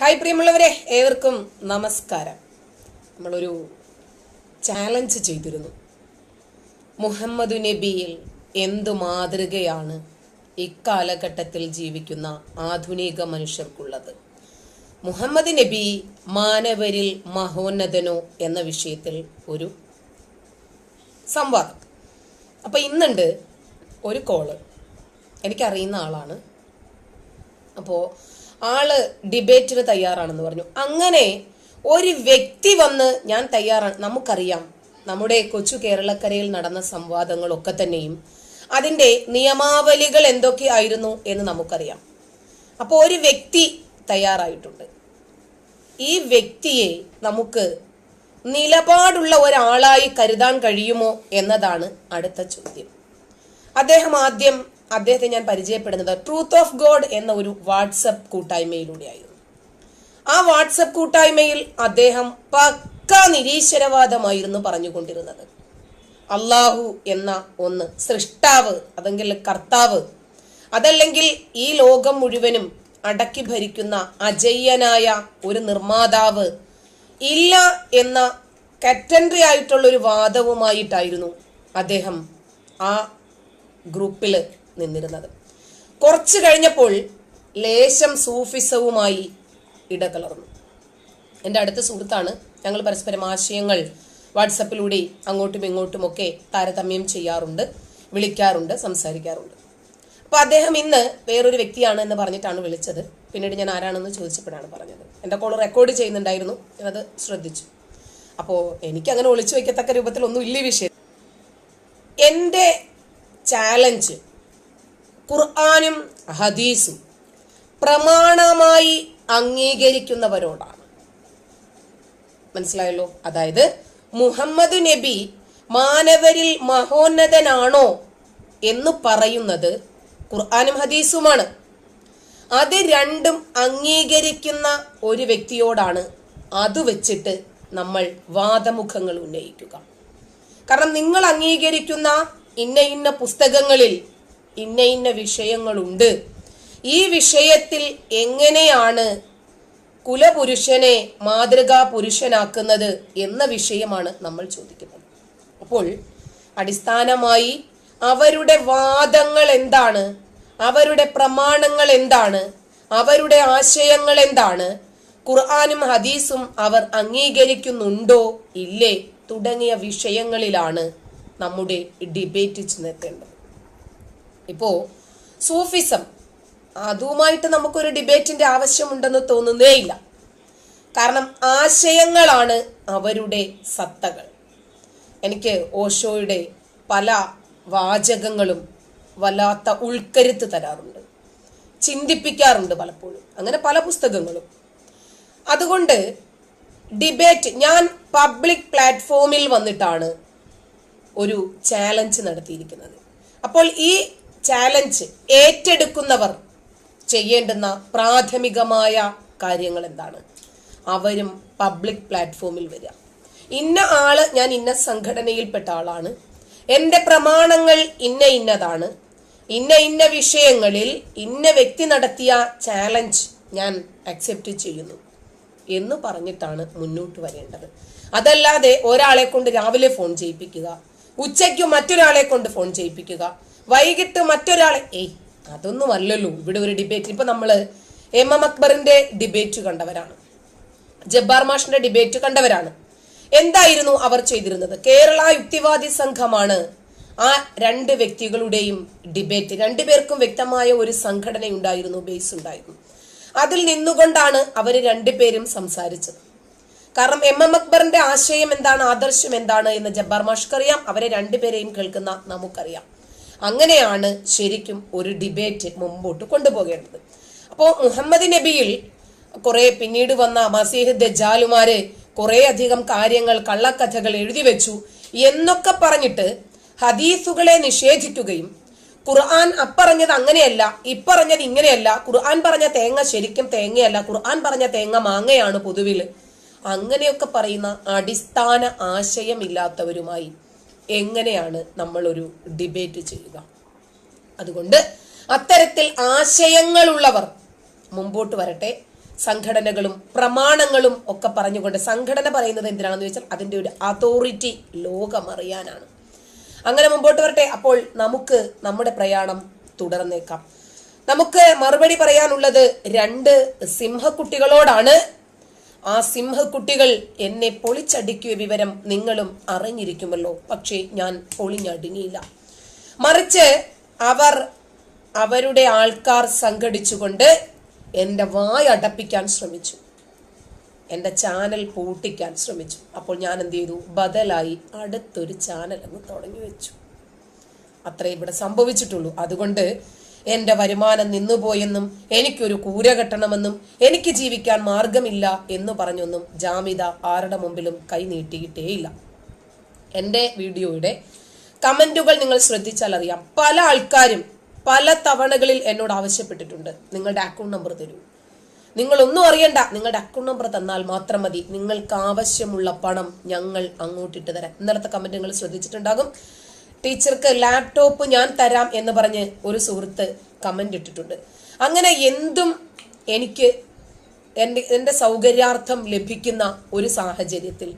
Hi പ്രിയമുള്ളവരെ ഏവർക്കും നമസ്കാരം. നമ്മളൊരു ചാലഞ്ച് ചെയ്തിരുന്നു. മുഹമ്മദ് നബിയിൽ എന്തു മാതൃകയാണ് ഇക്കാലഘട്ടത്തിൽ ജീവിക്കുന്ന ആധുനിക മനുഷ്യർക്കുള്ളത്? മുഹമ്മദ് നബി മാനവരിൽ മഹോന്നതനോ എന്ന വിഷയത്തിൽ ഒരു സംവാദം. അപ്പൊ ഇന്നുണ്ട് ഒരു കോൾ. എനിക്കറിയുന്ന ആളാണ്. അപ്പോൾ ആൾ ഡിബേറ്റിന് തയ്യാറാണെന്ന് പറഞ്ഞു. അങ്ങനെ ഒരു വ്യക്തി വന്ന് ഞാൻ തയ്യാറാണ്. നമുക്കറിയാം നമ്മുടെ കൊച്ചു കേരളക്കരയിൽ നടന്ന സംവാദങ്ങളൊക്കെ തന്നെയും അതിന്റെ നിയമാവലികൾ എന്തൊക്കെയായിരുന്നു എന്ന് നമുക്കറിയാം. അപ്പോൾ ഒരു വ്യക്തി തയ്യാറായിട്ടുണ്ട്. ഈ വ്യക്തിയെ നമുക്ക് നിലപാടുള്ള ഒരാളായി കരുതാൻ കഴിയുമോ എന്നതാണ് അടുത്ത ചോദ്യം. അദ്ദേഹം ആദ്യം അദ്ദേഹത്തെ ഞാൻ പരിചയപ്പെടുന്നത് ട്രൂത്ത് ഓഫ് ഗോഡ് എന്ന ഒരു വാട്സപ്പ് കൂട്ടായ്മയിലൂടെയായിരുന്നു. ആ വാട്സപ്പ് കൂട്ടായ്മയിൽ അദ്ദേഹം പക്ക നിരീശ്വരവാദമായിരുന്നു പറഞ്ഞുകൊണ്ടിരുന്നത്. അള്ളാഹു എന്ന ഒന്ന് സൃഷ്ടാവ് അതെങ്കിൽ കർത്താവ് അതല്ലെങ്കിൽ ഈ ലോകം മുഴുവനും അടക്കി ഭരിക്കുന്ന അജയ്യനായ ഒരു നിർമ്മാതാവ് ഇല്ല എന്ന കറ്റൻട്രി ആയിട്ടുള്ള ഒരു വാദവുമായിട്ടായിരുന്നു അദ്ദേഹം ആ ഗ്രൂപ്പിൽ നിന്നിരുന്നത്. കുറച്ചു കഴിഞ്ഞപ്പോൾ ലേശം സൂഫിസവുമായി ഇടകലർന്നു. എന്റെ അടുത്ത സുഹൃത്താണ്. ഞങ്ങൾ പരസ്പരം ആശയങ്ങൾ വാട്സപ്പിലൂടെ അങ്ങോട്ടും ഇങ്ങോട്ടും ഒക്കെ താരതമ്യം ചെയ്യാറുണ്ട് വിളിക്കാറുണ്ട് സംസാരിക്കാറുണ്ട്. അപ്പോൾ അദ്ദേഹം ഇന്ന് വേറൊരു വ്യക്തിയാണ് എന്ന് പറഞ്ഞിട്ടാണ് വിളിച്ചത്. പിന്നീട് ഞാൻ ആരാണെന്ന് ചോദിച്ചപ്പോഴാണ് പറഞ്ഞത്. എന്റെ കോൾ റെക്കോർഡ് ചെയ്യുന്നുണ്ടായിരുന്നു ഞാനത് ശ്രദ്ധിച്ചു. അപ്പോൾ എനിക്ക് എനിക്കങ്ങനെ ഒളിച്ചു വയ്ക്കത്തക്ക രൂപത്തിലൊന്നും ഇല്ല വിഷയം. എന്റെ ചാലഞ്ച് ഖുർആാനും ഹദീസും പ്രമാണമായി അംഗീകരിക്കുന്നവരോടാണ്. മനസ്സിലായല്ലോ? അതായത് മുഹമ്മദ് നബി മാനവരിൽ മഹോന്നതനാണോ എന്ന് പറയുന്നത് ഖുർആാനും ഹദീസുമാണ്. അത് രണ്ടും അംഗീകരിക്കുന്ന ഒരു വ്യക്തിയോടാണ്. അത് വെച്ചിട്ട് നമ്മൾ വാദമുഖങ്ങൾ ഉന്നയിക്കുക. കാരണം നിങ്ങൾ അംഗീകരിക്കുന്ന ഇന്ന ഇന്ന പുസ്തകങ്ങളിൽ ഇന്ന ഇന്ന വിഷയങ്ങളുണ്ട്. ഈ വിഷയത്തിൽ എങ്ങനെയാണ് കുലപുരുഷനെ മാതൃകാ പുരുഷനാക്കുന്നത് എന്ന വിഷയമാണ് നമ്മൾ ചോദിക്കുന്നത്. അപ്പോൾ അടിസ്ഥാനമായി അവരുടെ വാദങ്ങൾ എന്താണ്? അവരുടെ പ്രമാണങ്ങൾ എന്താണ്? അവരുടെ ആശയങ്ങൾ എന്താണ്? ഖുർആാനും ഹദീസും അവർ അംഗീകരിക്കുന്നുണ്ടോ? ഇല്ലേ? തുടങ്ങിയ വിഷയങ്ങളിലാണ് നമ്മുടെ ഡിബേറ്റ് ചെന്നെത്തേണ്ടത്. ഇപ്പോ സൂഫിസം അതുമായിട്ട് നമുക്കൊരു ഡിബേറ്റിന്റെ ആവശ്യമുണ്ടെന്ന് തോന്നുന്നേയില്ല. കാരണം ആശയങ്ങളാണ് അവരുടെ സത്തകൾ. എനിക്ക് ഓഷോയുടെ പല വാചകങ്ങളും വല്ലാത്ത ഉൾക്കരുത്ത് തരാറുണ്ട്. ചിന്തിപ്പിക്കാറുണ്ട് പലപ്പോഴും. അങ്ങനെ പല പുസ്തകങ്ങളും. അതുകൊണ്ട് ഡിബേറ്റ് ഞാൻ പബ്ലിക് പ്ലാറ്റ്ഫോമിൽ വന്നിട്ടാണ് ഒരു ചാലഞ്ച് നടത്തിയിരിക്കുന്നത്. അപ്പോൾ ഈ ചാലഞ്ച് ഏറ്റെടുക്കുന്നവർ ചെയ്യേണ്ടുന്ന പ്രാഥമികമായ കാര്യങ്ങൾ എന്താണ് അവരും പബ്ലിക് പ്ലാറ്റ്ഫോമിൽ വരിക. ഇന്ന ആൾ ഞാൻ ഇന്ന സംഘടനയിൽപ്പെട്ട ആളാണ്. എന്റെ പ്രമാണങ്ങൾ ഇന്ന ഇന്നതാണ്. ഇന്ന ഇന്ന വിഷയങ്ങളിൽ ഇന്ന വ്യക്തി നടത്തിയ ചാലഞ്ച് ഞാൻ അക്സെപ്റ്റ് ചെയ്യുന്നു എന്ന് പറഞ്ഞിട്ടാണ് മുന്നോട്ട് വരേണ്ടത്. അതല്ലാതെ ഒരാളെ കൊണ്ട് രാവിലെ ഫോൺ ചെയ്യിപ്പിക്കുക ഉച്ചയ്ക്ക് മറ്റൊരാളെ കൊണ്ട് ഫോൺ ചെയ്യിപ്പിക്കുക വൈകിട്ട് മറ്റൊരാളെ ഏയ് അതൊന്നും അല്ലല്ലോ. ഇവിടെ ഒരു ഡിബേറ്റ് ഇപ്പൊ നമ്മൾ എം എം അക്ബറിന്റെ ഡിബേറ്റ് കണ്ടവരാണ്. ജബ്ബാർ മാഷിന്റെ ഡിബേറ്റ് കണ്ടവരാണ്. എന്തായിരുന്നു അവർ ചെയ്തിരുന്നത്? കേരള യുക്തിവാദി സംഘമാണ് ആ രണ്ട് വ്യക്തികളുടെയും ഡിബേറ്റ് രണ്ടുപേർക്കും വ്യക്തമായ ഒരു സംഘടന ഉണ്ടായിരുന്നു ബേസ് ഉണ്ടായിരുന്നു. അതിൽ നിന്നുകൊണ്ടാണ് അവർ രണ്ടുപേരും സംസാരിച്ചത്. കാരണം എം എം അക്ബറിന്റെ ആശയം എന്താണ് ആദർശം എന്താണ് എന്ന് ജബ്ബാർ മാഷ്ക്കറിയാം അവരെ രണ്ടുപേരെയും കേൾക്കുന്ന നമുക്കറിയാം. അങ്ങനെയാണ് ശരിക്കും ഒരു ഡിബേറ്റ് മുമ്പോട്ട് കൊണ്ടുപോകേണ്ടത്. അപ്പോൾ മുഹമ്മദ് നബിയിൽ കുറെ പിന്നീട് വന്ന മസീഹ് ദജാലുമാര് കുറെ അധികം കാര്യങ്ങൾ കള്ളക്കഥകൾ എഴുതി വെച്ചു എന്നൊക്കെ പറഞ്ഞിട്ട് ഹദീസുകളെ നിഷേധിക്കുകയും ഖുർആൻ അപ്പറഞ്ഞത് അങ്ങനെയല്ല ഇപ്പറഞ്ഞത് ഇങ്ങനെയല്ല ഖുർആൻ പറഞ്ഞ തേങ്ങ ശരിക്കും തേങ്ങയല്ല ഖുർആൻ പറഞ്ഞ തേങ്ങ മാങ്ങയാണ് പൊതുവിൽ അങ്ങനെയൊക്കെ പറയുന്ന അടിസ്ഥാന ആശയമില്ലാത്തവരുമായി എങ്ങനെയാണ് നമ്മളൊരു ഡിബേറ്റ് ചെയ്യുക? അതുകൊണ്ട് അത്തരത്തിൽ ആശയങ്ങളുള്ളവർ മുമ്പോട്ട് വരട്ടെ. സംഘടനകളും പ്രമാണങ്ങളും ഒക്കെ പറഞ്ഞുകൊണ്ട് സംഘടന പറയുന്നത് എന്തിനാണെന്ന് ചോദിച്ചാൽ അതിന്റെ ഒരു അതോറിറ്റി ലോകമറിയാനാണ്. അങ്ങനെ മുമ്പോട്ട് വരട്ടെ. അപ്പോൾ നമുക്ക് നമ്മുടെ പ്രയാണം തുടർന്നേക്കാം. നമുക്ക് മറുപടി പറയാനുള്ളത് രണ്ട് സിംഹക്കുട്ടികളോടാണ്. ആ സിംഹക്കുട്ടികൾ എന്നെ പൊളിച്ചടിക്കിയ വിവരം നിങ്ങളും അറിഞ്ഞിരിക്കുമല്ലോ. പക്ഷേ ഞാൻ പൊളിഞ്ഞടിഞ്ഞില്ല മറിച്ച് അവർ അവരുടെ ആൾക്കാർ സംഘടിച്ചുകൊണ്ട് എന്റെ വായ അടപ്പിക്കാൻ ശ്രമിച്ചു. എന്റെ ചാനൽ പൂട്ടിക്കാൻ ശ്രമിച്ചു. അപ്പോൾ ഞാൻ എന്ത് ചെയ്തു? ബദലായി അടുത്തൊരു ചാനൽ അങ്ങ് തുടങ്ങി വെച്ചു. അത്രേ ഇവിടെ സംഭവിച്ചിട്ടുള്ളൂ. അതുകൊണ്ട് എന്റെ വരുമാനം നിന്നുപോയെന്നും എനിക്കൊരു കൂര കെട്ടണമെന്നും എനിക്ക് ജീവിക്കാൻ മാർഗമില്ല എന്ന് പറഞ്ഞൊന്നും ജാമിത ആരുടെ മുമ്പിലും കൈ നീട്ടിയിട്ടേയില്ല. എന്റെ വീഡിയോയുടെ കമന്റുകൾ നിങ്ങൾ ശ്രദ്ധിച്ചാൽ അറിയാം. പല ആൾക്കാരും പല തവണകളിൽ എന്നോട് ആവശ്യപ്പെട്ടിട്ടുണ്ട്. നിങ്ങളുടെ അക്കൗണ്ട് നമ്പർ തരൂ. നിങ്ങളൊന്നും അറിയണ്ട. നിങ്ങളുടെ അക്കൗണ്ട് നമ്പർ തന്നാൽ മാത്രം മതി. നിങ്ങൾക്ക് ആവശ്യമുള്ള പണം ഞങ്ങൾ അങ്ങോട്ടിട്ട് തരാം. ഇന്നലത്തെ കമന്റ് നിങ്ങൾ ശ്രദ്ധിച്ചിട്ടുണ്ടാകും. ടീച്ചർക്ക് ലാപ്ടോപ്പ് ഞാൻ തരാം എന്ന് പറഞ്ഞ് ഒരു സുഹൃത്ത് കമന്റ് ഇട്ടിട്ടുണ്ട്. അങ്ങനെ എന്തും എനിക്ക് എന്റെ എന്റെ സൗകര്യാർത്ഥം ലഭിക്കുന്ന ഒരു സാഹചര്യത്തിൽ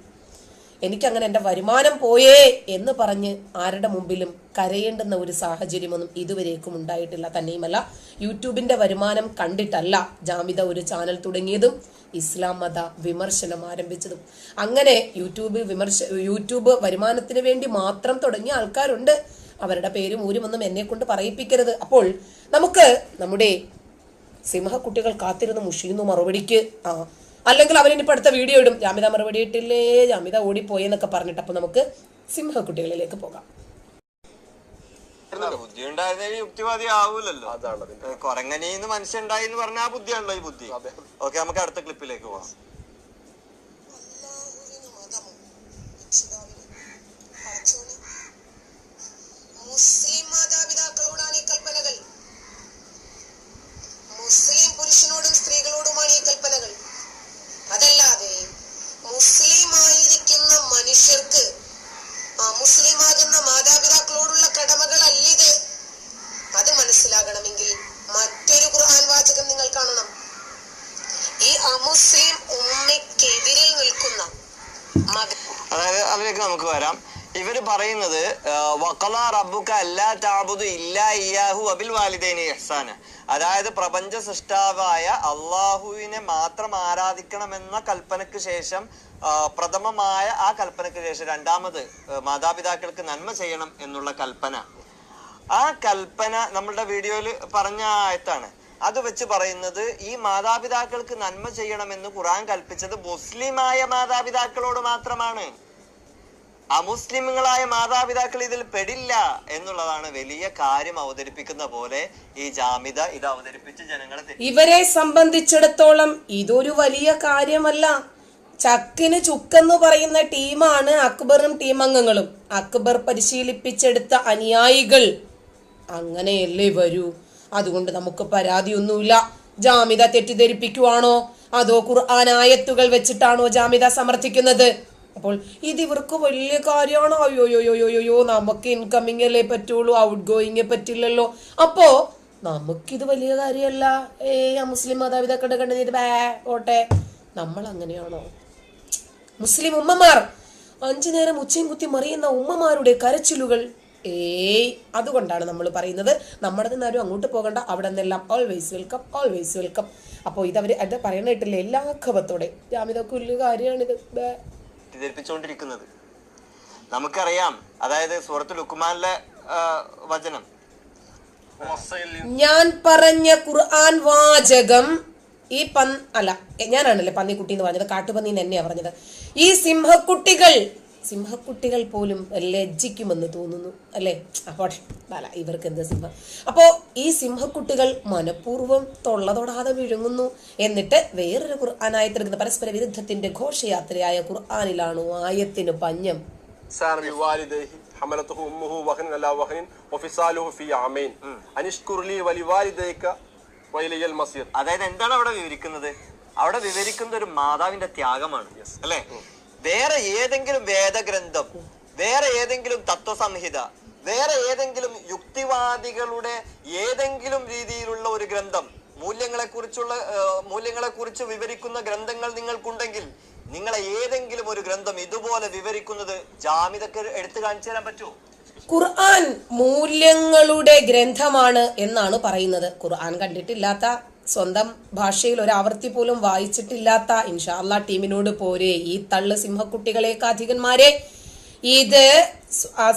എനിക്കങ്ങനെ എന്റെ വരുമാനം പോയേ എന്ന് പറഞ്ഞ് ആരുടെ മുമ്പിലും കരയേണ്ടുന്ന ഒരു സാഹചര്യമൊന്നും ഇതുവരേക്കും ഉണ്ടായിട്ടില്ല. തന്നെയുമല്ല യൂട്യൂബിന്റെ വരുമാനം കണ്ടിട്ടല്ല ജാമിത ഒരു ചാനൽ തുടങ്ങിയതും ഇസ്ലാം മത വിമർശനം ആരംഭിച്ചതും. അങ്ങനെ യൂട്യൂബ് വിമർശ യൂട്യൂബ് വരുമാനത്തിന് വേണ്ടി മാത്രം തുടങ്ങിയ ആൾക്കാരുണ്ട്. അവരുടെ പേരും ഊരുമൊന്നും എന്നെ കൊണ്ട് പറയിപ്പിക്കരുത്. അപ്പോൾ നമുക്ക് നമ്മുടെ സിംഹക്കുട്ടികൾ കാത്തിരുന്ന് മുഷിയുന്നു മറുപടിക്ക്. ആ അല്ലെങ്കിൽ അവനിപ്പോൾ അടുത്ത വീഡിയോ ഇടും. ജാമിത മറുപടി ഇട്ടില്ലേ? ജാമിത ഓടിപ്പോയി എന്നൊക്കെ പറഞ്ഞിട്ട് അപ്പൊ നമുക്ക് സിംഹക്കുട്ടികളിലേക്ക് പോകാം. ബുദ്ധി ഉണ്ടായിരുന്നെങ്കിൽ യുക്തിവാദി ആവൂലല്ലോ. അതാണ് അതിന്റെ മനുഷ്യണ്ടായി എന്ന് പറഞ്ഞ ആ ബുദ്ധിയാണല്ലോ ഈ ബുദ്ധി. ഓക്കെ നമുക്ക് അടുത്ത ക്ലിപ്പിലേക്ക് പോവാം പറയുന്നത് ഇല്ലാ ഇയാഹു വാലിദൈനി അതായത് പ്രപഞ്ച സൃഷ്ടാവായ അള്ളാഹുവിനെ മാത്രം ആരാധിക്കണമെന്ന കൽപ്പനക്ക് ശേഷം പ്രഥമമായ ആ കൽപ്പനക്ക് ശേഷം രണ്ടാമത് മാതാപിതാക്കൾക്ക് നന്മ ചെയ്യണം എന്നുള്ള കൽപ്പന. ആ കൽപ്പന നമ്മളുടെ വീഡിയോയിൽ പറഞ്ഞ ആയത്താണ്. അത് വെച്ച് പറയുന്നത് ഈ മാതാപിതാക്കൾക്ക് നന്മ ചെയ്യണമെന്ന് ഖുറാൻ കൽപ്പിച്ചത് മുസ്ലിമായ മാതാപിതാക്കളോട് മാത്രമാണ്. അമുസ്ലിമുകളായ മാതാപിതാക്കൾ ഇതിൽ പെടില്ല എന്നുള്ളതാണ് വലിയ കാര്യം അവതരിപ്പിക്കുന്ന പോലെ ഈ ജാമിത ഇത് അവതരിപ്പിച്ച് ജനങ്ങളെ ഇവരെ സംബന്ധിച്ചിടത്തോളം ഇതൊരു വലിയ കാര്യമല്ല. ചക്കിന് ചുക്കെന്ന് പറയുന്ന ടീമാണ് അക്ബറും ടീമംഗങ്ങളും അക്ബർ പരിശീലിപ്പിച്ചെടുത്ത അനുയായികൾ അങ്ങനെയല്ലേ വരൂ? അതുകൊണ്ട് നമുക്ക് പരാതിയൊന്നുമില്ല. ജാമിത തെറ്റിദ്ധരിപ്പിക്കുവാണോ? അതോ ഖുർആൻ ആയത്തുകൾ വെച്ചിട്ടാണോ ജാമിത സമർത്ഥിക്കുന്നത്? അപ്പോൾ ഇത് ഇവർക്ക് വലിയ കാര്യമാണ്. അയ്യോ യോ യോ യോ യോ യോ നമുക്ക് ഇൻകമ്മിങ് അല്ലേ പറ്റുള്ളൂ ഔട്ട് ഗോയിങ് പറ്റില്ലല്ലോ. അപ്പോ നമുക്കിത് വലിയ കാര്യമല്ല. ഏ ആ മുസ്ലിം മാതാപിതാക്കളുടെ കണ്ടത് ബേ ഓട്ടെ നമ്മൾ അങ്ങനെയാണോ മുസ്ലിം ഉമ്മമാർ അഞ്ചു നേരം ഉച്ചയും കുത്തി മറിയുന്ന ഉമ്മമാരുടെ കരച്ചിലുകൾ. ഏയ് അതുകൊണ്ടാണ് നമ്മൾ പറയുന്നത്. നമ്മുടെ നിന്നാരും അങ്ങോട്ട് പോകണ്ട. അവിടെ നിന്നെല്ലാം ഓൾവേസ് വെൽക്കം ഓൾവേസ് വെൽക്കം അപ്പോൾ ഇതവർ അത് പറയണ കേട്ടില്ല? എല്ലാ ഖബത്തോടെ ജാമിതൊക്കെ വലിയ കാര്യമാണിത് ബേ. തെറ്റിദ്ധരിപ്പിച്ചുകൊണ്ടിരിക്കുന്നത്. നമുക്കറിയാം അതായത് സൂറത്ത് ലുക്കുമാനിലെ വചനം. ഞാൻ പറഞ്ഞ ഖുർആൻ വാചകം ഈ പൻ അല്ല ഞാനാണല്ലേ പന്നിക്കുട്ടി എന്ന് പറഞ്ഞത്? കാട്ടുപന്നി എന്ന് തന്നെയാ പറഞ്ഞത്. ഈ സിംഹക്കുട്ടികൾ സിംഹക്കുട്ടികൾ പോലും ലജ്ജിക്കുമെന്ന് തോന്നുന്നു അല്ലേ? അപ്പോൾ അല്ല ഇവർക്ക് എന്താ സിംഹം? അപ്പോൾ ഈ സിംഹക്കുട്ടികൾ മനഃപൂർവം തൊള്ളതൊടാതെ വിഴുങ്ങുന്നു. എന്നിട്ട് വേറൊരു ഖുർആാനായത്തിരിക്കുന്ന പരസ്പര വിരുദ്ധത്തിന്റെ ഘോഷയാത്രയായ ഖുർആാനിലാണ് ആയത്തിന് പഞ്ഞം. അതായത് എന്താണ് അവിടെ വിവരിക്കുന്നത്? അവിടെ വിവരിക്കുന്ന ഒരു മാതാവിന്റെ ത്യാഗമാണ്. അല്ലേ? വേറെ ഏതെങ്കിലും വേദഗ്രന്ഥം വേറെ ഏതെങ്കിലും തത്വസംഹിത വേറെ ഏതെങ്കിലും യുക്തിവാദികളുടെ ഏതെങ്കിലും രീതിയിലുള്ള ഒരു ഗ്രന്ഥം മൂല്യങ്ങളെ കുറിച്ചുള്ള മൂല്യങ്ങളെ കുറിച്ച് വിവരിക്കുന്ന ഗ്രന്ഥങ്ങൾ നിങ്ങൾക്കുണ്ടെങ്കിൽ നിങ്ങളെ ഏതെങ്കിലും ഒരു ഗ്രന്ഥം ഇതുപോലെ വിവരിക്കുന്നത് ജാമിതൊക്കെ എടുത്തു കാണിച്ചു തരാൻ പറ്റുമോ? ഖുർആൻ മൂല്യങ്ങളുടെ ഗ്രന്ഥമാണ് എന്നാണ് പറയുന്നത്. ഖുർആൻ കണ്ടിട്ടില്ലാത്ത സ്വന്തം ഭാഷയിൽ ഒരു ആവർത്തി പോലും വായിച്ചിട്ടില്ലാത്ത ഇൻഷാല്ല ടീമിനോട് പോരെ. ഈ തള്ളു സിംഹക്കുട്ടികളെ അധികന്മാരെ. ഇത്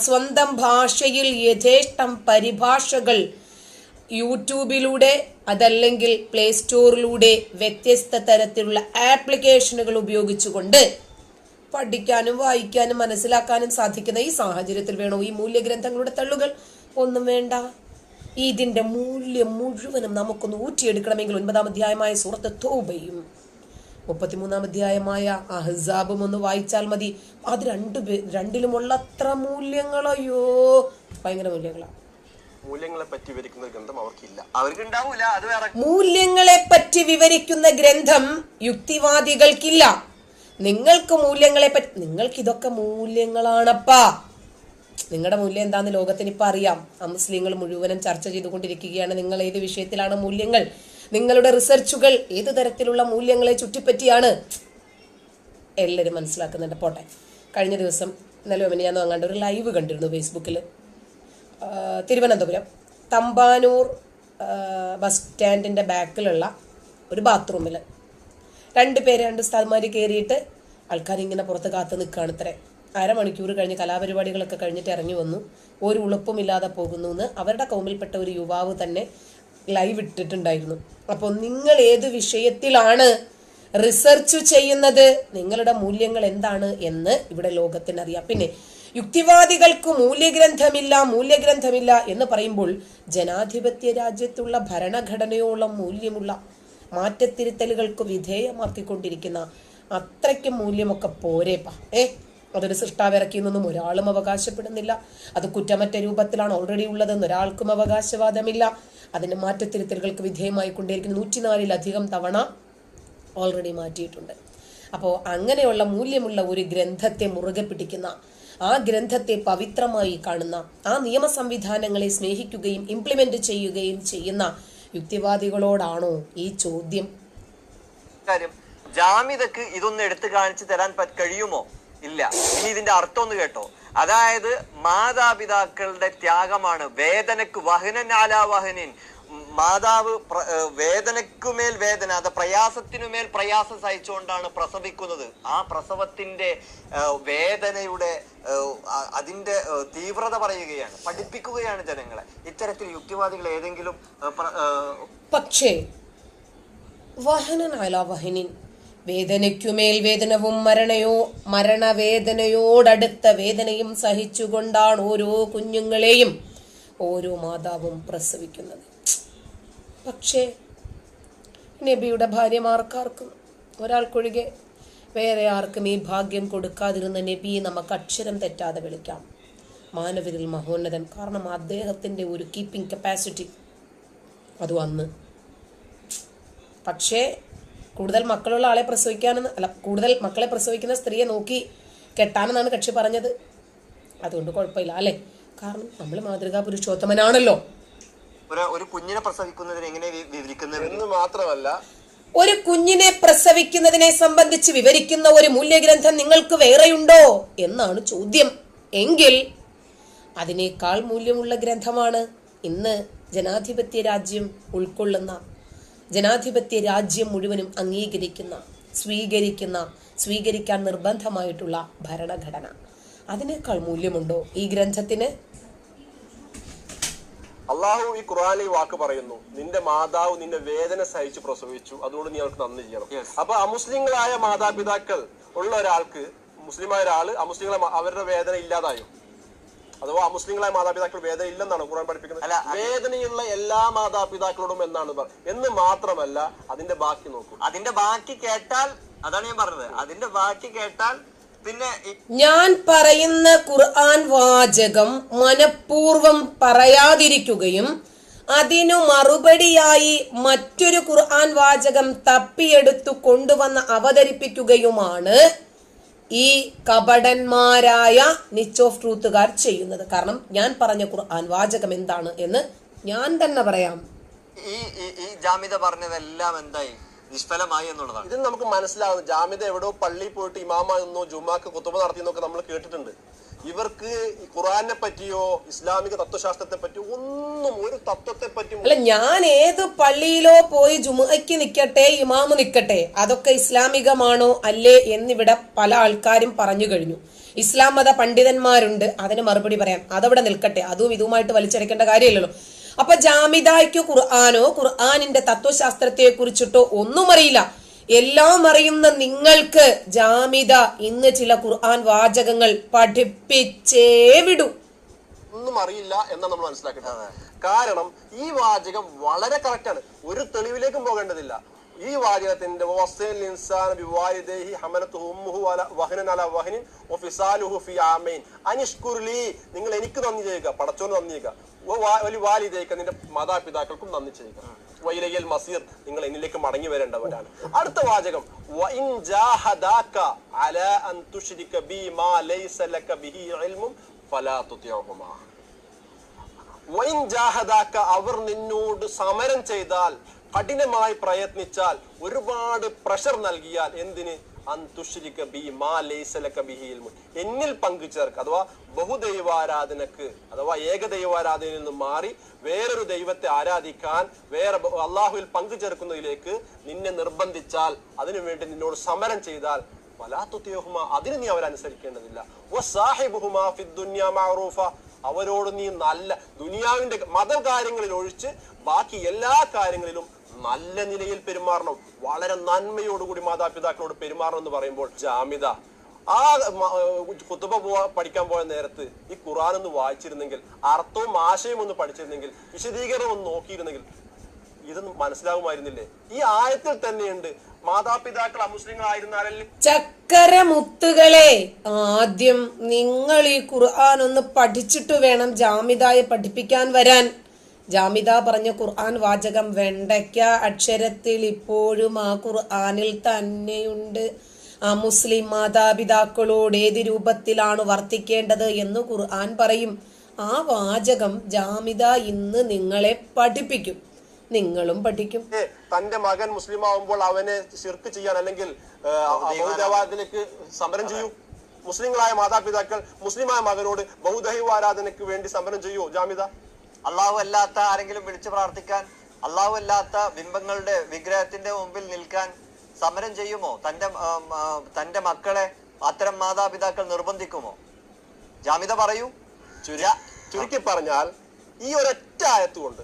സ്വന്തം ഭാഷയിൽ യഥേഷ്ടം പരിഭാഷകൾ യൂട്യൂബിലൂടെ അതല്ലെങ്കിൽ പ്ലേ സ്റ്റോറിലൂടെ വ്യത്യസ്ത തരത്തിലുള്ള ആപ്ലിക്കേഷനുകൾ ഉപയോഗിച്ചുകൊണ്ട് പഠിക്കാനും വായിക്കാനും മനസ്സിലാക്കാനും സാധിക്കുന്ന ഈ സാഹചര്യത്തിൽ വേണോ ഈ മൂല്യഗ്രന്ഥങ്ങളുടെ തള്ളുകൾ? ഒന്നും വേണ്ട. ഇതിന്റെ മൂല്യം മുഴുവനും നമുക്കൊന്ന് ഊറ്റിയെടുക്കണമെങ്കിൽ ഒൻപതാം അധ്യായമായ സുഹൃത്ത് തോബയും. മുപ്പത്തിമൂന്നാം അധ്യായമായ അഹ്സാബും ഒന്ന് വായിച്ചാൽ മതി. അത് രണ്ടു രണ്ടിലുമുള്ള അത്ര മൂല്യങ്ങളയ്യോ ഭയങ്കര മൂല്യങ്ങളാണ് മൂല്യങ്ങളെ. പറ്റി വിവരിക്കുന്ന ഗ്രന്ഥം അവർക്കില്ല. അവർക്ക് ഉണ്ടാവൂല അത് വേറെ. മൂല്യങ്ങളെ പറ്റി വിവരിക്കുന്ന ഗ്രന്ഥം യുക്തിവാദികൾക്കില്ല. നിങ്ങൾക്ക് മൂല്യങ്ങളെ പറ്റി നിങ്ങൾക്ക് ഇതൊക്കെ മൂല്യങ്ങളാണപ്പാ. നിങ്ങളുടെ മൂല്യം എന്താന്ന് ലോകത്തിന് ഇപ്പൊ അറിയാം. മുസ്ലിങ്ങൾ മുഴുവനും ചർച്ച ചെയ്തുകൊണ്ടിരിക്കുകയാണ്. നിങ്ങൾ ഏത് വിഷയത്തിലാണ് മൂല്യങ്ങൾ? നിങ്ങളുടെ റിസർച്ചുകൾ ഏത് തരത്തിലുള്ള മൂല്യങ്ങളെ ചുറ്റിപ്പറ്റിയാണ്? എല്ലാവരും മനസ്സിലാക്കുന്നുണ്ട്. പോട്ടെ. കഴിഞ്ഞ ദിവസം ഇന്നലെ ഞാൻ അങ്ങാണ്ട് ഒരു ലൈവ് കണ്ടിരുന്നു ഫേസ്ബുക്കിൽ തിരുവനന്തപുരം. തമ്പാനൂർ ബസ് സ്റ്റാൻഡിന്റെ ബാക്കിലുള്ള ഒരു ബാത്റൂമിൽ രണ്ട് പേര് രണ്ട് സ്ഥലമാർ കയറിയിട്ട് ആൾക്കാരിങ്ങനെ പുറത്ത് കാത്തു നിൽക്കുകയാണ് ഇത്രേ. അരമണിക്കൂർ കഴിഞ്ഞ് കലാപരിപാടികളൊക്കെ കഴിഞ്ഞിട്ട് ഇറങ്ങി വന്നു. ഒരു ഉളുപ്പുമില്ലാതെ പോകുന്നു എന്ന് അവരുടെ കോമിൽപ്പെട്ട ഒരു യുവാവ് തന്നെ ലൈവ് ഇട്ടിട്ടുണ്ടായിരുന്നു. അപ്പോൾ നിങ്ങൾ ഏത് വിഷയത്തിലാണ് റിസർച്ച് ചെയ്യുന്നത്? നിങ്ങളുടെ മൂല്യങ്ങൾ എന്താണ് എന്ന് ഇവിടെ ലോകത്തിന് ലോകത്തിനറിയാം. പിന്നെ യുക്തിവാദികൾക്ക് മൂല്യഗ്രന്ഥമില്ല മൂല്യഗ്രന്ഥമില്ല എന്ന് പറയുമ്പോൾ ജനാധിപത്യ രാജ്യത്തുള്ള ഭരണഘടനയോളം മൂല്യമുള്ള മാറ്റത്തിരുത്തലുകൾക്ക് വിധേയമാക്കിക്കൊണ്ടിരിക്കുന്ന അത്രയ്ക്കും മൂല്യമൊക്കെ പോരേപ്പാ. ഏ? അതൊരു സൃഷ്ടാവിറക്കിയെന്നൊന്നും ഒരാളും അവകാശപ്പെടുന്നില്ല. അത് കുറ്റമറ്റ രൂപത്തിലാണ് ഓൾറെഡി ഉള്ളതെന്ന് ഒരാൾക്കും അവകാശവാദമില്ല. അതിന് മാറ്റത്തിരുത്തലുകൾക്ക് വിധേയമായി കൊണ്ടിരിക്കുന്ന നൂറ്റിനാലിലധികം തവണ ഓൾറെഡി മാറ്റിയിട്ടുണ്ട്. അപ്പോൾ അങ്ങനെയുള്ള മൂല്യമുള്ള ഒരു ഗ്രന്ഥത്തെ മുറുകെ പിടിക്കുന്ന ആ ഗ്രന്ഥത്തെ പവിത്രമായി കാണുന്ന ആ നിയമ സംവിധാനങ്ങളെ സ്നേഹിക്കുകയും ഇംപ്ലിമെന്റ് ചെയ്യുകയും ചെയ്യുന്ന യുക്തിവാദികളോടാണോ ഈ ചോദ്യം? ജാമിതക്ക് ഇതൊന്ന് എടുത്തു കാണിച്ചു തരാൻ കഴിയുമോ? ഇല്ല. ഇനി ഇതിന്റെ അർത്ഥം ഒന്ന് കേട്ടോ. അതായത് മാതാപിതാക്കളുടെ ത്യാഗമാണ്. വേദനക്ക് വഹനനാല വഹനിൻ. മാതാവ് വേദനക്കുമേൽ വേദന അത് പ്രയാസത്തിനുമേൽ പ്രയാസം സഹിച്ചുകൊണ്ടാണ് പ്രസവിക്കുന്നത്. ആ പ്രസവത്തിന്റെ വേദനയുടെ അതിന്റെ തീവ്രത പറയുകയാണ്. പഠിപ്പിക്കുകയാണ് ജനങ്ങളെ. ഇത്തരത്തിൽ യുക്തിവാദികൾ ഏതെങ്കിലും പക്ഷേ വഹനനാല വഹനിൻ വേദനയ്ക്കുമേൽ വേദനവും മരണയോ മരണവേദനയോടടുത്ത വേദനയും സഹിച്ചുകൊണ്ടാണ് ഓരോ കുഞ്ഞുങ്ങളെയും ഓരോ മാതാവും പ്രസവിക്കുന്നത്. പക്ഷേ നബിയുടെ ഭാര്യമാർക്കാർക്കും ഒരാൾക്കൊഴികെ വേറെ ആർക്കും ഈ ഭാഗ്യം കൊടുക്കാതിരുന്ന നബിയെ നമുക്ക് അക്ഷരം തെറ്റാതെ വിളിക്കാം. മാനവരിൽ മഹോന്നതൻ കാരണം അദ്ദേഹത്തിന്റെ ഒരു കീപ്പിംഗ് കപ്പാസിറ്റി അതും അന്ന് പക്ഷേ കൂടുതൽ മക്കളുള്ള ആളെ പ്രസവിക്കാനെന്ന് അല്ല കൂടുതൽ മക്കളെ പ്രസവിക്കുന്ന സ്ത്രീയെ നോക്കി കെട്ടാനെന്നാണ് കക്ഷി പറഞ്ഞത്. അതുകൊണ്ട് കുഴപ്പമില്ല അല്ലേ? കാരണം നമ്മൾ മാതൃകാ പുരുഷോത്തമനാണല്ലോ. ഒരു കുഞ്ഞിനെ പ്രസവിക്കുന്നതിനെ എങ്ങനെ വിവരിക്കുന്നത്? മാത്രമല്ല ഒരു കുഞ്ഞിനെ പ്രസവിക്കുന്നതിനെ സംബന്ധിച്ച് വിവരിക്കുന്ന ഒരു മൂല്യഗ്രന്ഥം നിങ്ങൾക്ക് വേറെയുണ്ടോ എന്നാണ് ചോദ്യം. എങ്കിൽ അതിനേക്കാൾ മൂല്യമുള്ള ഗ്രന്ഥമാണ് ഇന്ന് ജനാധിപത്യ രാജ്യം ഉൾക്കൊള്ളുന്ന ജനാധിപത്യ രാജ്യം മുഴുവനും അംഗീകരിക്കുന്ന സ്വീകരിക്കുന്ന സ്വീകരിക്കാൻ നിർബന്ധമായിട്ടുള്ള ഭരണഘടന. അതിനേക്കാൾ മൂല്യമുണ്ടോ ഈ ഗ്രന്ഥത്തിന്? അള്ളാഹു ഈ ഖുറാനിൽ വാക്ക് പറയുന്നു. നിന്റെ മാതാവ് നിന്റെ വേദന സഹിച്ച് പ്രസവിച്ചു. അതുകൊണ്ട് നീ അവർക്ക് നന്ദി ചെയ്യണം. അപ്പൊ അമുസ്ലിങ്ങളായ മാതാപിതാക്കൾ ഉള്ള ഒരാൾക്ക് മുസ്ലിമായ ഒരാൾ അമുസ്ലിങ്ങളെ അവരുടെ വേദന ഇല്ലാതായോ? അഥവാ അമുസ്ലിങ്ങളായ മാതാപിതാക്കൾ വേദന ഇല്ലെന്നാണ് ഖുറാൻ പഠിപ്പിക്കുന്നത്? അല്ല, വേദനയുള്ള എല്ലാ മാതാപിതാക്കളോടും എന്നാണ് എന്ന് മാത്രമല്ല അതിന്റെ ബാക്കി നോക്കൂ. അതിന്റെ ബാക്കി കേട്ടാൽ അതാണ് ഞാൻ പറഞ്ഞത്. അതിന്റെ ബാക്കി കേട്ടാൽ പിന്നെ ഞാൻ പറയുന്ന ഖുർആൻ വാചകം മനഃപൂർവം പറയാതിരിക്കുകയും അതിനു മറുപടിയായി മറ്റൊരു ഖുർആൻ വാചകം തപ്പിയെടുത്തു കൊണ്ടുവന്ന് അവതരിപ്പിക്കുകയുമാണ് ഈ കപടന്മാരായ നിച്ച് ഓഫ് ട്രൂത്തുകാർ ചെയ്യുന്നത്. കാരണം ഞാൻ പറഞ്ഞ ഖുർആൻ വാചകം എന്താണ് എന്ന് ഞാൻ തന്നെ പറയാം. ഈ ഈ- ജാമിത പറഞ്ഞതെല്ലാം എന്തായി? നിഷ്ഫലമായി എന്നുള്ളതാണ്. ഇത് നമുക്ക് മനസ്സിലാവുന്നു. ജാമിത എവിടെയോ പള്ളിയിൽ പോയിട്ട് ഇമാമെന്നോ ജുമാക്ക് കുത്തുമ നടത്തിയെന്നൊക്കെ നമ്മൾ കേട്ടിട്ടുണ്ട്. ഇവർക്ക് ഖുറാനെ പറ്റിയോ ഇസ്ലാമിക തത്വശാസ്ത്രത്തെ പറ്റിയോ ഒന്നും ഒരു തത്വത്തെ പറ്റി അല്ല ഞാൻ ഏത് പള്ളിയിലോ പോയി ജുമുഅയ്ക്ക് നിൽക്കട്ടെ ഇമാമ് നിൽക്കട്ടെ അതൊക്കെ ഇസ്ലാമികമാണോ അല്ലേ എന്നിവിടെ പല ആൾക്കാരും പറഞ്ഞു കഴിഞ്ഞു. ഇസ്ലാം മത പണ്ഡിതന്മാരുണ്ട് അതിന് മറുപടി പറയാം. അതവിടെ നിൽക്കട്ടെ അതും ഇതുമായിട്ട് വലിച്ചെടുക്കേണ്ട കാര്യമില്ലല്ലോ. അപ്പൊ ജാമിദായ്ക്കോ ഖുർആാനോ ഖുർആാനിന്റെ തത്വശാസ്ത്രത്തെ കുറിച്ചിട്ടോ ഒന്നും അറിയില്ല. എല്ലാം അറിയുന്ന നിങ്ങൾക്ക് ജാമിത ഇന്ന് ചില ഖുർആൻ വാചകങ്ങൾ പഠിപ്പിച്ചേ വിടൂ. ഒന്നും അറിയില്ല എന്നാണ് നമ്മൾ മനസ്സിലാക്കേണ്ടത്. കാരണം ഈ വാചകം വളരെ കറക്റ്റ് ആണ്. ഒരു തെളിവിലേക്കും പോകേണ്ടതില്ല. ഈ വാചകത്തിന്റെ അനിഷ്കുർലി നിങ്ങൾ എനിക്ക് നന്ദി ചെയ്യുക പടച്ചോന് നന്ദി ചെയ്യുക. വാലിദൈക നിന്റെ മാതാപിതാക്കൾക്കും നന്ദി ചെയ്യുക. വൈലയൽ മസീർ നിങ്ങൾ എന്നിലേക്ക് മടങ്ങി വരേണ്ടവരാണ്. അടുത്ത വാചകം അവർ നിന്നോട് സമരം ചെയ്താൽ കഠിനമായി പ്രയത്നിച്ചാൽ ഒരുപാട് പ്രഷർ നൽകിയാൽ എന്തിന്? അന്തുശ്രിക ബി മാ. എന്നിൽ പങ്കു ചേർക്ക്. അഥവാ ബഹുദൈവാരാധനക്ക് അഥവാ ഏകദൈവാരാധനയിൽ നിന്ന് മാറി വേറൊരു ദൈവത്തെ ആരാധിക്കാൻ വേറെ അള്ളാഹുവിൽ പങ്കു ചേർക്കുന്നതിലേക്ക് നിന്നെ നിർബന്ധിച്ചാൽ അതിനുവേണ്ടി നിന്നോട് സമരം ചെയ്താൽ വലാത്തുത്തിയോഹുമ അതിന് നീ അവരനുസരിക്കേണ്ടതില്ല. അവരോട് നീ നല്ല ദുനിയാവിന്റെ മതകാര്യങ്ങളിൽ ഒഴിച്ച് ബാക്കി എല്ലാ കാര്യങ്ങളിലും നല്ല നിലയിൽ പെരുമാറണം. വളരെ നന്മയോടുകൂടി മാതാപിതാക്കളോട് പെരുമാറണം എന്ന് പറയുമ്പോൾ ജാമിത ആ കുത്തുബ പോവാ പഠിക്കാൻ പോയ നേരത്ത് ഈ ഖുറാൻ ഒന്ന് വായിച്ചിരുന്നെങ്കിൽ അർത്ഥവും ആശയവും ഒന്ന് പഠിച്ചിരുന്നെങ്കിൽ വിശദീകരണം ഒന്ന് നോക്കിയിരുന്നെങ്കിൽ ഇതൊന്നും മനസ്സിലാകുമായിരുന്നില്ലേ? ഈ ആയത്തിൽ തന്നെയുണ്ട് മാതാപിതാക്കൾ അമുസ്ലിങ്ങളായിരുന്നാലും ചക്കര മുത്തുകളെ ആദ്യം നിങ്ങൾ ഈ ഖുർആൻ ഒന്ന് പഠിച്ചിട്ട് വേണം ജാമിതായെ പഠിപ്പിക്കാൻ വരാൻ. ജാമിദ പറഞ്ഞ ഖുർആൻ വാചകം വെണ്ടയ്ക്ക അക്ഷരത്തിൽ ഇപ്പോഴും ആ ഖുർആനിൽ തന്നെയുണ്ട്. ആ മുസ്ലിം മാതാപിതാക്കളോട് ഏത് രൂപത്തിലാണ് വർത്തിക്കേണ്ടത് എന്ന് ഖുർആൻ പറയും. ആ വാചകം ജാമിദ ഇന്ന് നിങ്ങളെ പഠിപ്പിക്കും. നിങ്ങളും പഠിക്കും. തന്റെ മകൻ മുസ്ലിം ആവുമ്പോൾ അവനെ ശിർക്ക് ചെയ്യാൻ അല്ലെങ്കിൽ സമരം ചെയ്യൂ. മുസ്ലിങ്ങളായ മാതാപിതാക്കൾ മുസ്ലിമായ മകനോട് ബഹുദൈവ ആരാധനയ്ക്ക് വേണ്ടി സമരം ചെയ്യൂ. ജാമിത അള്ളാഹു അല്ലാത്ത ആരെങ്കിലും വിളിച്ചു പ്രാർത്ഥിക്കാൻ അള്ളാഹു അല്ലാത്ത ബിംബങ്ങളുടെ വിഗ്രഹത്തിന്റെ മുമ്പിൽ നിൽക്കാൻ സമരം ചെയ്യുമോ? തന്റെ തന്റെ മക്കളെ അത്തരം മാതാപിതാക്കൾ നിർബന്ധിക്കുമോ? ജാമിത പറയൂ. ചുരുക്കി ചുരുക്കി പറഞ്ഞാൽ ഈ ഒരൊറ്റ ആയത്തുകൊണ്ട്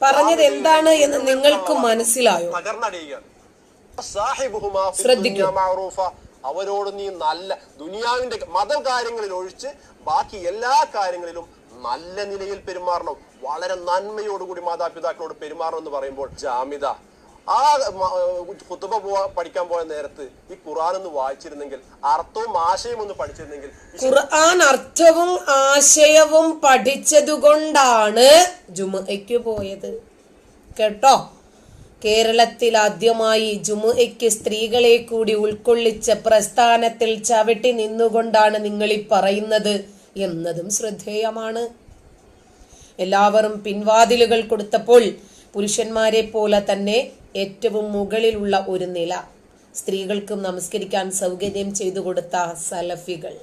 പറഞ്ഞത് എന്താണ് എന്ന് നിങ്ങൾക്ക് മനസ്സിലായോ. അവരോട് നീ നല്ല ദുനിയാവിന്റെ മത കാര്യങ്ങളിൽ ഒഴിച്ച് ബാക്കി എല്ലാ കാര്യങ്ങളിലും നല്ല നിലയിൽ പെരുമാറണം. വളരെ നന്മയോടുകൂടി മാതാപിതാക്കളോട് പെരുമാറണം എന്ന് പറയുമ്പോൾ ജാമിത ആ കുത്തുബ പോവാ പഠിക്കാൻ പോയ നേരത്ത് ഈ ഖുറാൻ ഒന്ന് വായിച്ചിരുന്നെങ്കിൽ അർത്ഥവും ആശയവും ഒന്ന് പഠിച്ചിരുന്നെങ്കിൽ ഖുർആൻ അർത്ഥവും ആശയവും പഠിച്ചതുകൊണ്ടാണ് ജുമയ്ക്ക് പോയത്. കേട്ടോ? കേരളത്തിൽ ആദ്യമായി ജുമുഅയ്ക്ക് സ്ത്രീകളെ കൂടി ഉൾക്കൊള്ളിച്ച പ്രസ്ഥാനത്തിൽ ചവിട്ടി നിന്നുകൊണ്ടാണ് നിങ്ങൾ ഈ പറയുന്നത് എന്നതും ശ്രദ്ധേയമാണ്. എല്ലാവരും പിൻവാതിലുകൾ കൊടുത്തപ്പോൾ പുരുഷന്മാരെ പോലെ തന്നെ ഏറ്റവും മുകളിലുള്ള ഒരു നില. സ്ത്രീകൾക്കും നമസ്കരിക്കാൻ സൗകര്യം ചെയ്തു കൊടുത്ത സലഫികൾ.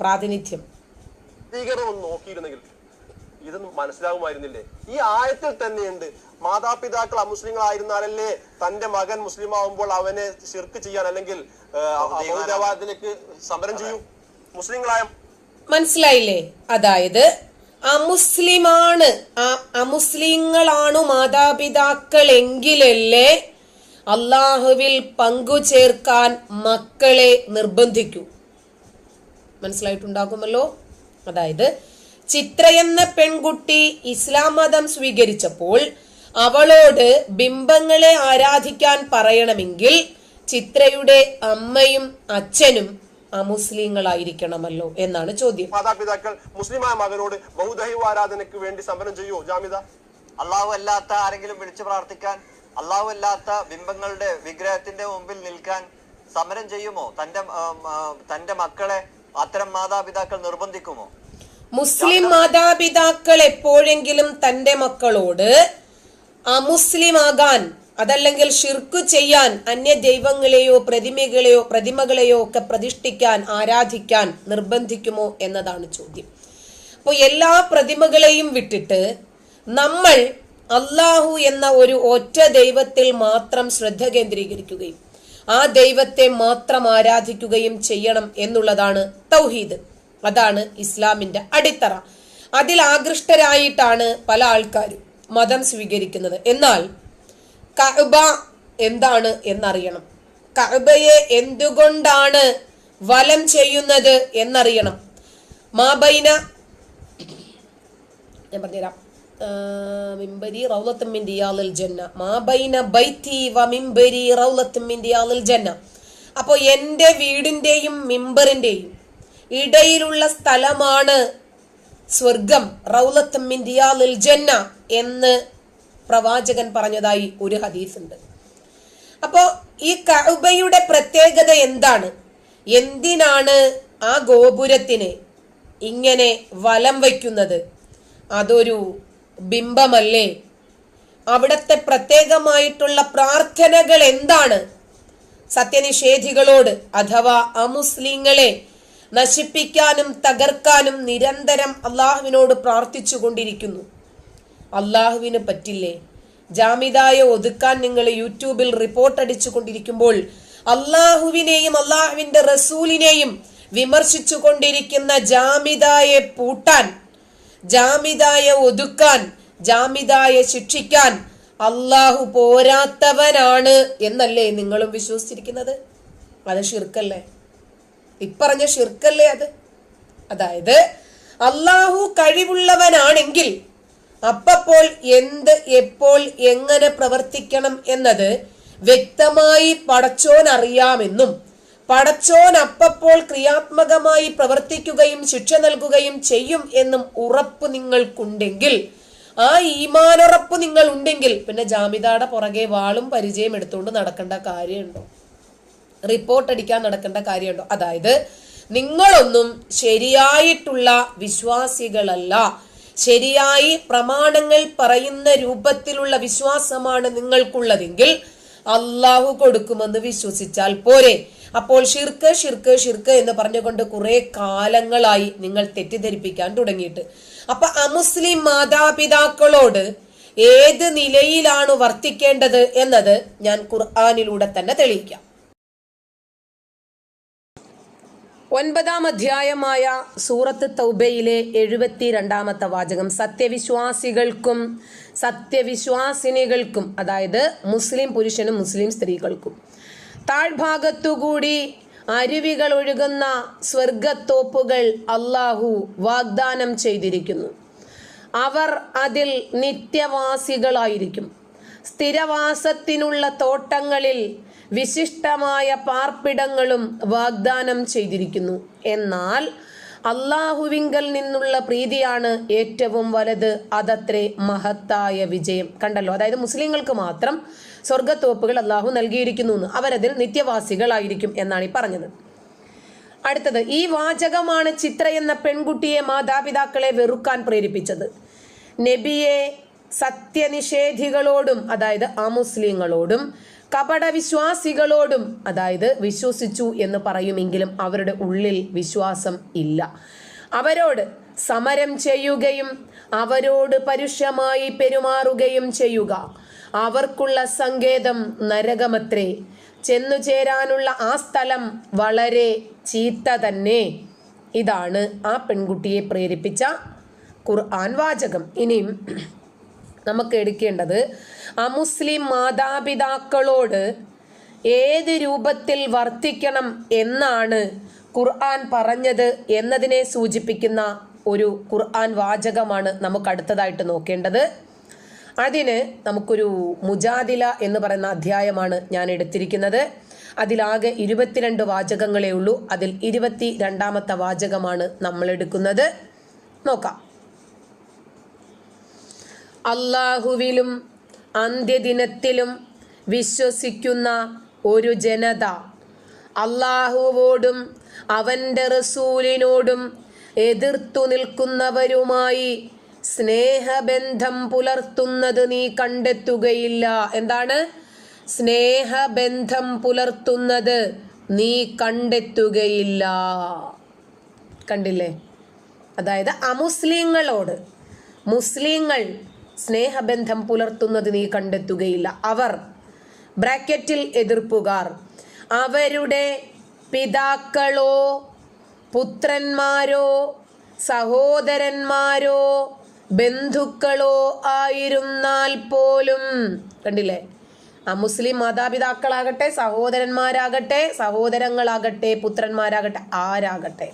പ്രാതിനിധ്യം. നോക്കിയിരുന്നെങ്കിൽ ഇതൊന്നും മനസ്സിലാകുമായിരുന്നില്ലേ? ഈ ആയത്തിൽ തന്നെയുണ്ട് മാതാപിതാക്കൾ അമുസ്ലിങ്ങളായിരുന്നാലല്ലേ തന്റെ മകൻ മുസ്ലിം ആവുമ്പോൾ അവനെ ശിർക്ക് ചെയ്യാൻ അല്ലെങ്കിൽ സമരം ചെയ്യൂ? മുസ്ലിങ്ങളായ മനസ്സിലായില്ലേ? അതായത് അമുസ്ലിമാണ്. അമുസ്ലിങ്ങളാണു മാതാപിതാക്കൾ എങ്കിലല്ലേ അള്ളാഹുവിൽ പങ്കു ചേർക്കാൻ മക്കളെ നിർബന്ധിക്കൂ. മനസ്സിലായിട്ടുണ്ടാകുമല്ലോ? അതായത് ചിത്ര എന്ന പെൺകുട്ടി ഇസ്ലാം മതം സ്വീകരിച്ചപ്പോൾ അവളോട് ബിംബങ്ങളെ ആരാധിക്കാൻ പറയണമെങ്കിൽ ചിത്രയുടെ അമ്മയും അച്ഛനും അമുസ്ലിങ്ങളായിരിക്കണമല്ലോ എന്നാണ് ചോദ്യം. മാതാപിതാക്കൾ മുസ്ലിമായ മകനോട് ബഹുദൈവ ആരാധനയ്ക്ക് വേണ്ടി സമരം ചെയ്യോ ജാമിത? അള്ളാഹു അല്ലാത്ത ആരെങ്കിലും വിളിച്ചു പ്രാർത്ഥിക്കാൻ അള്ളാഹു അല്ലാത്ത ബിംബങ്ങളുടെ വിഗ്രഹത്തിന്റെ മുമ്പിൽ നിൽക്കാൻ സമരം ചെയ്യുമോ? തന്റെ തന്റെ മക്കളെ അത്തരം മാതാപിതാക്കൾ നിർബന്ധിക്കുമോ? മുസ്ലിം മാതാപിതാക്കൾ എപ്പോഴെങ്കിലും തന്റെ മക്കളോട് അമുസ്ലിമാകാൻ അതല്ലെങ്കിൽ ഷിർക്ക് ചെയ്യാൻ അന്യ ദൈവങ്ങളെയോ പ്രതിമകളെയോ പ്രതിമകളെയോ ഒക്കെ പ്രതിഷ്ഠിക്കാൻ ആരാധിക്കാൻ നിർബന്ധിക്കുമോ എന്നതാണ് ചോദ്യം. അപ്പോൾ എല്ലാ പ്രതിമകളെയും വിട്ടിട്ട് നമ്മൾ അള്ളാഹു എന്ന ഒരു ഒറ്റ ദൈവത്തിൽ മാത്രം ശ്രദ്ധ കേന്ദ്രീകരിക്കുകയും ആ ദൈവത്തെ മാത്രം ആരാധിക്കുകയും ചെയ്യണം എന്നുള്ളതാണ് തൗഹീദ്. അതാണ് ഇസ്ലാമിന്റെ അടിത്തറ. അതിൽ ആകൃഷ്ടരായിട്ടാണ് പല ആൾക്കാരും മതം സ്വീകരിക്കുന്നത്. എന്നാൽ കഅബ എന്താണ് എന്നറിയണം. കഅബയെ എന്തുകൊണ്ടാണ് വലം ചെയ്യുന്നത് എന്നറിയണം. മാബൈന ഞാൻ പറഞ്ഞുതരാം. മിമ്പരി റൗലത്തും മിൻ റിയാദിൽ ജന്ന വ മിംബരി ജന്ന. ഇടയിലുള്ള സ്ഥലമാണ് സ്വർഗം റൗലത്തും ജന്ന എന്ന് പ്രവാചകൻ പറഞ്ഞതായി ഒരു ഹദീസ് ഉണ്ട് അപ്പോ ഈ കഅബയുടെ പ്രത്യേകത എന്താണ്? എന്തിനാണ് ആ ഗോപുരത്തിന് ഇങ്ങനെ വലം വയ്ക്കുന്നത്? അതൊരു ബിംബമല്ലേ? അവിടത്തെ പ്രത്യേകമായിട്ടുള്ള പ്രാർത്ഥനകൾ എന്താണ്? സത്യനിഷേധികളോട് അഥവാ അമുസ്ലിങ്ങളെ നശിപ്പിക്കാനും തകർക്കാനും നിരന്തരം അള്ളാഹുവിനോട് പ്രാർത്ഥിച്ചു കൊണ്ടിരിക്കുന്നു അള്ളാഹുവിന് പറ്റില്ലേ? ജാമിദായ ഒതുക്കാൻ നിങ്ങൾ യൂട്യൂബിൽ റിപ്പോർട്ട് അടിച്ചു കൊണ്ടിരിക്കുമ്പോൾ അള്ളാഹുവിനെയും അള്ളാഹുവിന്റെ റസൂലിനെയും വിമർശിച്ചു കൊണ്ടിരിക്കുന്ന ജാമിദായെ പൂട്ടാൻ ജാമിദായെ ഒതുക്കാൻ ജാമിദായെ ശിക്ഷിക്കാൻ അള്ളാഹു പോരാത്തവനാണ് എന്നല്ലേ നിങ്ങളും വിശ്വസിച്ചിരിക്കുന്നത്? അത് ഷിർക്കല്ലേ ഇപ്പറഞ്ഞ ഷിർക്കല്ലേ അത്? അതായത് അള്ളാഹു കഴിവുള്ളവനാണെങ്കിൽ അപ്പപ്പോൾ എന്ത് എപ്പോൾ എങ്ങനെ പ്രവർത്തിക്കണം എന്നത് വ്യക്തമായി പടച്ചോൻ അറിയാമെന്നും പടച്ചോൻ അപ്പപ്പോൾ ക്രിയാത്മകമായി പ്രവർത്തിക്കുകയും ശിക്ഷ നൽകുകയും ചെയ്യും എന്നും ഉറപ്പ് നിങ്ങൾക്കുണ്ടെങ്കിൽ ആ ഈമാനുറപ്പ് നിങ്ങൾ ഉണ്ടെങ്കിൽ പിന്നെ ജാമിതയുടെ പുറകെ വാളും പരിചയം എടുത്തുകൊണ്ട് നടക്കേണ്ട കാര്യമുണ്ടോ? റിപ്പോർട്ട് അടിക്കാൻ നടക്കേണ്ട കാര്യമുണ്ടോ? അതായത് നിങ്ങളൊന്നും ശരിയായിട്ടുള്ള വിശ്വാസികളല്ല. ശരിയായി പ്രമാണങ്ങൾ പറയുന്ന രൂപത്തിലുള്ള വിശ്വാസമാണ് നിങ്ങൾക്കുള്ളതെങ്കിൽ അള്ളാഹു കൊടുക്കുമെന്ന് വിശ്വസിച്ചാൽ പോരെ. അപ്പോൾ ഷിർക്ക് ഷിർക്ക് ഷിർക്ക് എന്ന് പറഞ്ഞുകൊണ്ട് കുറെ കാലങ്ങളായി നിങ്ങൾ തെറ്റിദ്ധരിപ്പിക്കാൻ തുടങ്ങിയിട്ട്. അപ്പൊ അമുസ്ലിം മാതാപിതാക്കളോട് ഏത് നിലയിലാണ് വർത്തിക്കേണ്ടത് എന്നത് ഞാൻ ഖുർആാനിലൂടെ തന്നെ തെളിയിക്കാം. ഒൻപതാം അധ്യായമായ സൂറത്ത് തൗബയിലെ എഴുപത്തി രണ്ടാമത്തെ വാചകം സത്യവിശ്വാസികൾക്കും സത്യവിശ്വാസിനികൾക്കും അതായത് മുസ്ലിം പുരുഷനും മുസ്ലിം സ്ത്രീകൾക്കും. താഴ്ഭാഗത്തുകൂടി അരുവികൾ ഒഴുകുന്ന സ്വർഗത്തോപ്പുകൾ അള്ളാഹു വാഗ്ദാനം ചെയ്തിരിക്കുന്നു. അവർ അതിൽ നിത്യവാസികളായിരിക്കും. സ്ഥിരവാസത്തിനുള്ള തോട്ടങ്ങളിൽ വിശിഷ്ടമായ പാർപ്പിടങ്ങളും വാഗ്ദാനം ചെയ്തിരിക്കുന്നു. എന്നാൽ അള്ളാഹുവിങ്കൽ നിന്നുള്ള പ്രീതിയാണ് ഏറ്റവും വലുത്. അതത്രേ മഹത്തായ വിജയം. കണ്ടല്ലോ? അതായത് മുസ്ലിങ്ങൾക്ക് മാത്രം സ്വർഗത്തോപ്പുകൾ അള്ളാഹു നൽകിയിരിക്കുന്നു എന്ന്. അവരതിൽ നിത്യവാസികളായിരിക്കും എന്നാണ് ഈ പറഞ്ഞത്. അടുത്തത് ഈ വാചകമാണ് ചിത്ര എന്ന പെൺകുട്ടിയെ മാതാപിതാക്കളെ വെറുക്കാൻ പ്രേരിപ്പിച്ചത്. നബിയെ സത്യനിഷേധികളോടും അതായത് അമുസ്ലിങ്ങളോടും കപട വിശ്വാസികളോടും അതായത് വിശ്വസിച്ചു എന്ന് പറയുമെങ്കിലും അവരുടെ ഉള്ളിൽ വിശ്വാസം ഇല്ല. അവരോട് സമരം ചെയ്യുകയും അവരോട് പരുഷമായി പെരുമാറുകയും ചെയ്യുക. അവർക്കുള്ള സങ്കേതം നരകമത്രേ. ചെന്നു ചേരാനുള്ള ആ സ്ഥലം വളരെ ചീത്ത തന്നെ. ഇതാണ് ആ പെൺകുട്ടിയെ പ്രേരിപ്പിച്ച ഖുർആൻ വാചകം. ഇനിയും നമുക്ക് എടുക്കേണ്ടത് അമുസ്ലിം മാതാപിതാക്കളോട് ഏത് രൂപത്തിൽ വർത്തിക്കണം എന്നാണ് ഖുർആൻ പറഞ്ഞത് എന്നതിനെ സൂചിപ്പിക്കുന്ന ഒരു ഖുർആൻ വാചകമാണ് നമുക്ക് അടുത്തതായിട്ട് നോക്കേണ്ടത്. അതിന് നമുക്കൊരു മുജാദില എന്ന് പറയുന്ന അധ്യായമാണ് ഞാൻ എടുത്തിരിക്കുന്നത്. അതിലാകെ ഇരുപത്തിരണ്ട് വാചകങ്ങളേ ഉള്ളൂ. അതിൽ ഇരുപത്തി രണ്ടാമത്തെ വാചകമാണ് നമ്മൾ എടുക്കുന്നത്. നോക്കാം. അള്ളാഹുവിലും അന്ത്യദിനത്തിലും വിശ്വസിക്കുന്ന ഒരു ജനത. അള്ളാഹുവോടും അവന്റെ റസൂലിനോടും എതിർത്തു നിൽക്കുന്നവരുമായി സ്നേഹബന്ധം പുലർത്തുന്നത് നീ കണ്ടെത്തുകയില്ല. എന്താണ്? സ്നേഹബന്ധം പുലർത്തുന്നത് നീ കണ്ടെത്തുകയില്ല. കണ്ടില്ലേ? അതായത് അമുസ്ലിങ്ങളോട് മുസ്ലിങ്ങൾ സ്നേഹബന്ധം പുലർത്തുന്നത് നീ കണ്ടെത്തുകയില്ല. അവർ ബ്രാക്കറ്റിൽ എതിർപ്പുകാർ. അവരുടെ പിതാക്കളോ പുത്രന്മാരോ സഹോദരന്മാരോ ബന്ധുക്കളോ ആയിരുന്നാൽ പോലും കണ്ടില്ലേ? ആ മുസ്ലിം മാതാപിതാക്കളാകട്ടെ സഹോദരന്മാരാകട്ടെ സഹോദരങ്ങളാകട്ടെ പുത്രന്മാരാകട്ടെ ആരാകട്ടെ.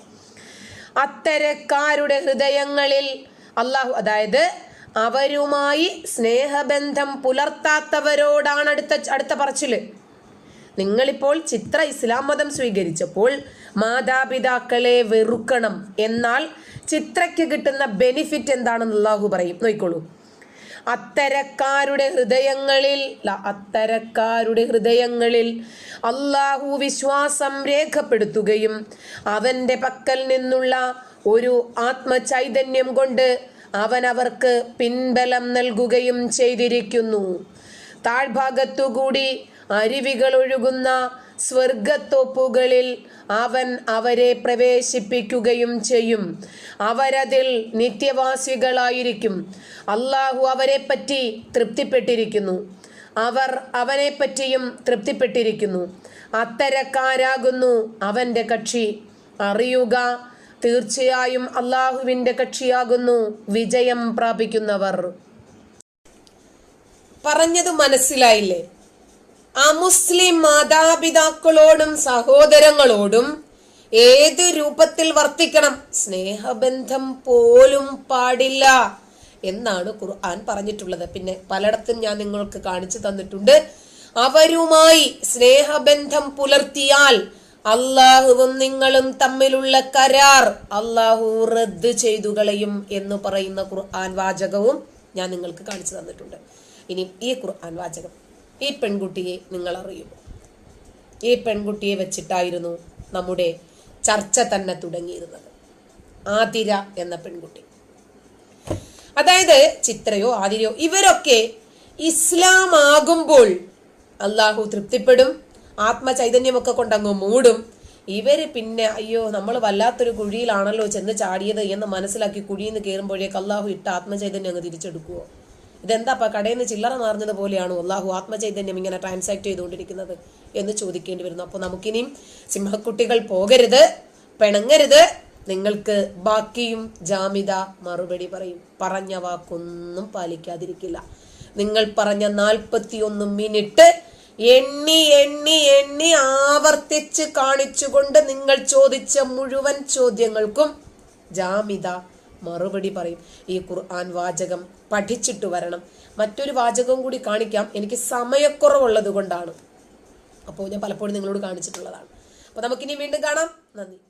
അത്തരക്കാരുടെ ഹൃദയങ്ങളിൽ അള്ളാഹു അതായത് അവരുമായി സ്നേഹബന്ധം പുലർത്താത്തവരോടാണ് അടുത്ത അടുത്ത പറച്ചിൽ. നിങ്ങളിപ്പോൾ ചിത്ര ഇസ്ലാം മതം സ്വീകരിച്ചപ്പോൾ മാതാപിതാക്കളെ വെറുക്കണം. എന്നാൽ ചിത്രയ്ക്ക് കിട്ടുന്ന ബെനിഫിറ്റ് എന്താണെന്ന് അള്ളാഹു പറയും. നോയിക്കോളൂ അത്തരക്കാരുടെ ഹൃദയങ്ങളിൽ അത്തരക്കാരുടെ ഹൃദയങ്ങളിൽ അള്ളാഹു വിശ്വാസം രേഖപ്പെടുത്തുകയും അവന്റെ പക്കൽ നിന്നുള്ള ഒരു ആത്മചൈതന്യം കൊണ്ട് അവൻ അവർക്ക് പിൻബലം നൽകുകയും ചെയ്തിരിക്കുന്നു. താഴ്ഭാഗത്തുകൂടി അരുവികൾ ഒഴുകുന്ന സ്വർഗത്തോപ്പുകളിൽ അവൻ അവരെ പ്രവേശിപ്പിക്കുകയും ചെയ്യും. അവരതിൽ നിത്യവാസികളായിരിക്കും. അള്ളാഹു അവരെപ്പറ്റി പറ്റി തൃപ്തിപ്പെട്ടിരിക്കുന്നു. അവർ അവനെപ്പറ്റിയും തൃപ്തിപ്പെട്ടിരിക്കുന്നു. അത്തരക്കാരാകുന്നു അവന്റെ കക്ഷി. അറിയുക തീർച്ചയായും അള്ളാഹുവിന്റെ കക്ഷിയാകുന്നു. വിജയം പ്രാപിക്കുന്നവർ. പറഞ്ഞത് മനസ്സിലായില്ലേ? അമുസ്ലിം മാതാപിതാക്കളോടും സഹോദരങ്ങളോടും ഏത് രൂപത്തിൽ വർത്തിക്കണം? സ്നേഹബന്ധം പോലും പാടില്ല എന്നാണ് ഖുർആൻ പറഞ്ഞിട്ടുള്ളത്. പിന്നെ പലയിടത്തും ഞാൻ നിങ്ങൾക്ക് കാണിച്ചു തന്നിട്ടുണ്ട്. അവരുമായി സ്നേഹബന്ധം പുലർത്തിയാൽ അള്ളാഹുവും നിങ്ങളും തമ്മിലുള്ള കരാർ അള്ളാഹു റദ്ദ് ചെയ്തു കളയും എന്ന് പറയുന്ന ഖുർആൻ വാചകവും ഞാൻ നിങ്ങൾക്ക് കാണിച്ചു തന്നിട്ടുണ്ട്. ഇനി ഈ ഖുർആൻ വാചകം. ഈ പെൺകുട്ടിയെ നിങ്ങൾ അറിയുമോ? ഈ പെൺകുട്ടിയെ വെച്ചിട്ടായിരുന്നു നമ്മുടെ ചർച്ച തന്നെ തുടങ്ങിയിരുന്നത്. ആതിര എന്ന പെൺകുട്ടി. അതായത് ചിത്രയോ ആതിരയോ ഇവരൊക്കെ ഇസ്ലാം ആകുമ്പോൾ അള്ളാഹു തൃപ്തിപ്പെടും ആത്മചൈതന്യമൊക്കെ കൊണ്ടങ്ങ് മൂടും. ഇവർ പിന്നെ അയ്യോ നമ്മൾ വല്ലാത്തൊരു കുഴിയിലാണല്ലോ ചെന്ന് ചാടിയത് എന്ന് മനസ്സിലാക്കി കുഴിയിൽ നിന്ന് കയറുമ്പോഴേക്ക് അള്ളാഹു ഇട്ട ആത്മചൈതന്യം അങ്ങ് തിരിച്ചെടുക്കുവോ? ഇതെന്താപ്പാ കടയിൽ നിന്ന് ചില്ലറ മാറുന്നത് പോലെയാണോ അള്ളാഹു ആത്മചൈതന്യം ഇങ്ങനെ ട്രാൻസാക്ട് ചെയ്തുകൊണ്ടിരിക്കുന്നത് എന്ന് ചോദിക്കേണ്ടി വരുന്നു. അപ്പോൾ നമുക്കിനിയും സിംഹക്കുട്ടികൾ പോകരുത് പിണങ്ങരുത്. നിങ്ങൾക്ക് ബാക്കിയും ജാമിത മറുപടി പറയും. പറഞ്ഞ വാക്കൊന്നും പാലിക്കാതിരിക്കില്ല. നിങ്ങൾ പറഞ്ഞ നാൽപ്പത്തിയൊന്ന് മിനിറ്റ് എണ്ണി എണ്ണി എണ്ണി ആവർത്തിച്ച് കാണിച്ചുകൊണ്ട് നിങ്ങൾ ചോദിച്ച മുഴുവൻ ചോദ്യങ്ങൾക്കും ജാമിത മറുപടി പറയും. ഈ ഖുർആൻ വാചകം പഠിച്ചിട്ട് വരണം. മറ്റൊരു വാചകവും കൂടി കാണിക്കാം. എനിക്ക് സമയക്കുറവുള്ളത് കൊണ്ടാണ് അപ്പോൾ ഞാൻ പലപ്പോഴും നിങ്ങളോട് കാണിച്ചിട്ടുള്ളതാണ്. അപ്പോൾ നമുക്കിനി വീണ്ടും കാണാം. നന്ദി.